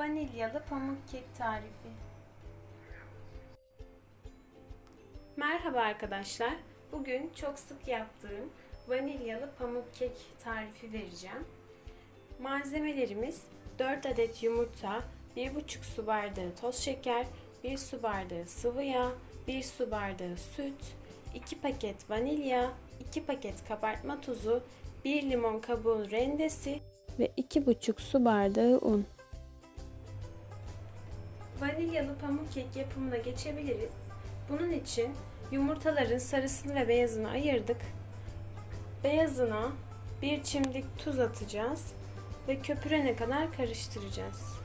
Vanilyalı pamuk kek tarifi. Merhaba arkadaşlar. Bugün çok sık yaptığım vanilyalı pamuk kek tarifi vereceğim. Malzemelerimiz 4 adet yumurta, 1,5 su bardağı toz şeker, 1 su bardağı sıvı yağ, 1 su bardağı süt, 2 paket vanilya, 2 paket kabartma tozu, 1 limon kabuğu rendesi ve 2,5 su bardağı un. Vanilyalı pamuk kek yapımına geçebiliriz. Bunun için yumurtaların sarısını ve beyazını ayırdık. Beyazına bir çimdik tuz atacağız ve köpürene kadar karıştıracağız.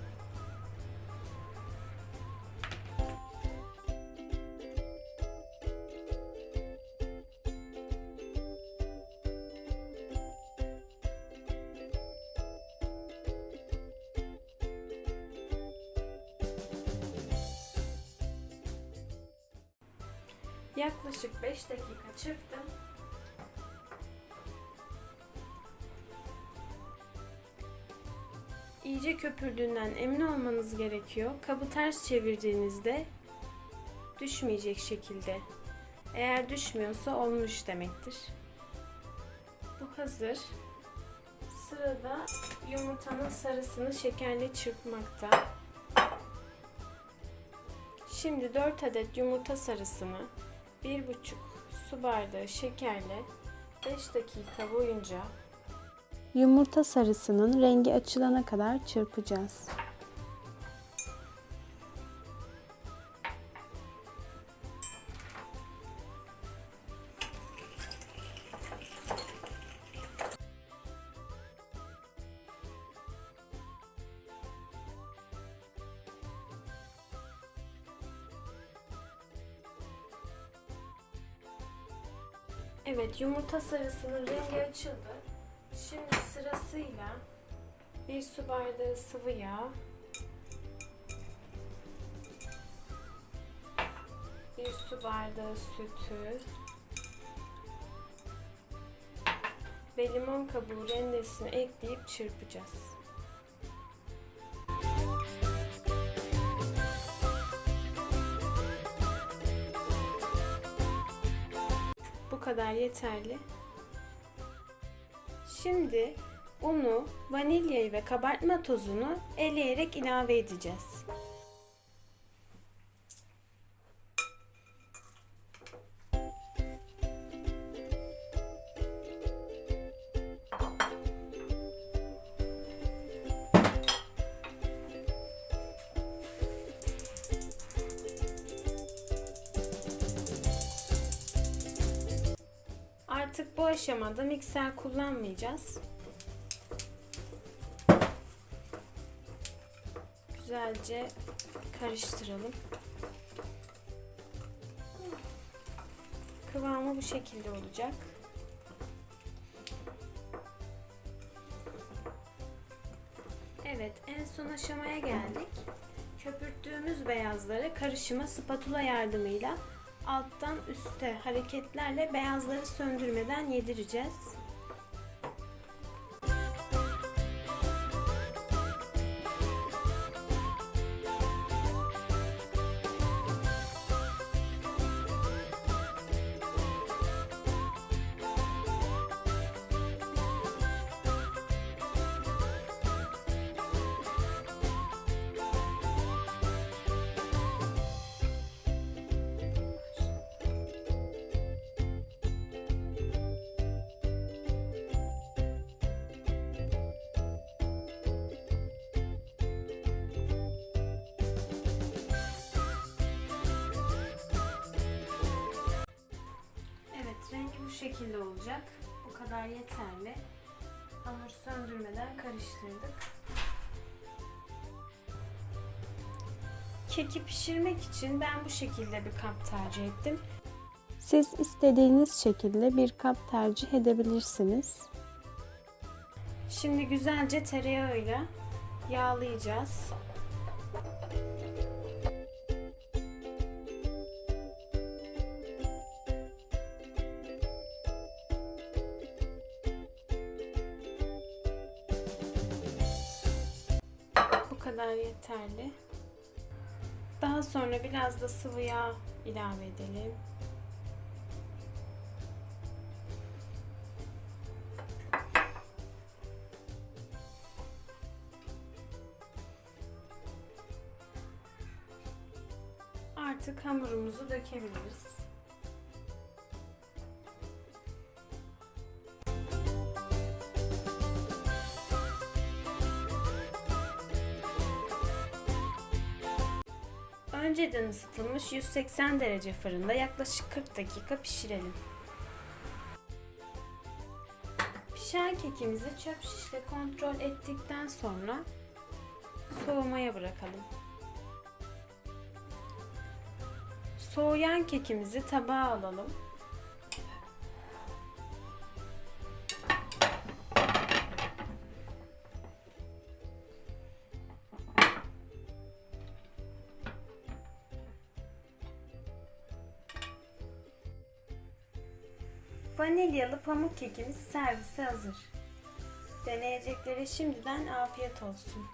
Yaklaşık 5 dakika çırptım. İyice köpürdüğünden emin olmanız gerekiyor. Kabı ters çevirdiğinizde düşmeyecek şekilde. Eğer düşmüyorsa olmuş demektir. Bu hazır. Sırada yumurtanın sarısını şekerle çırpmakta. Şimdi 4 adet yumurta sarısını 1,5 su bardağı şekerle 5 dakika boyunca yumurta sarısının rengi açılana kadar çırpacağız. Evet, yumurta sarısının rengi açıldı. Şimdi sırasıyla bir su bardağı sıvı yağ, bir su bardağı sütü ve limon kabuğu rendesini ekleyip çırpacağız. Kadar yeterli. Şimdi unu, vanilyayı ve kabartma tozunu eleyerek ilave edeceğiz. Bu aşamada mikser kullanmayacağız. Güzelce karıştıralım. Kıvamı bu şekilde olacak. Evet, en son aşamaya geldik. Köpürttüğümüz beyazları karışıma spatula yardımıyla alttan üste hareketlerle beyazları söndürmeden yedireceğiz. Şekilde olacak. Bu kadar yeterli. Hamur söndürmeden karıştırdık. Keki pişirmek için ben bu şekilde bir kap tercih ettim. Siz istediğiniz şekilde bir kap tercih edebilirsiniz. Şimdi güzelce tereyağıyla yağlayacağız. Kadar yeterli. Daha sonra biraz da sıvı yağ ilave edelim. Artık hamurumuzu dökebiliriz. Önceden ısıtılmış 180 derece fırında yaklaşık 40 dakika pişirelim. Pişen kekimizi çöp şişle kontrol ettikten sonra soğumaya bırakalım. Soğuyan kekimizi tabağa alalım. Vanilyalı pamuk kekimiz servise hazır. Deneyeceklere şimdiden afiyet olsun.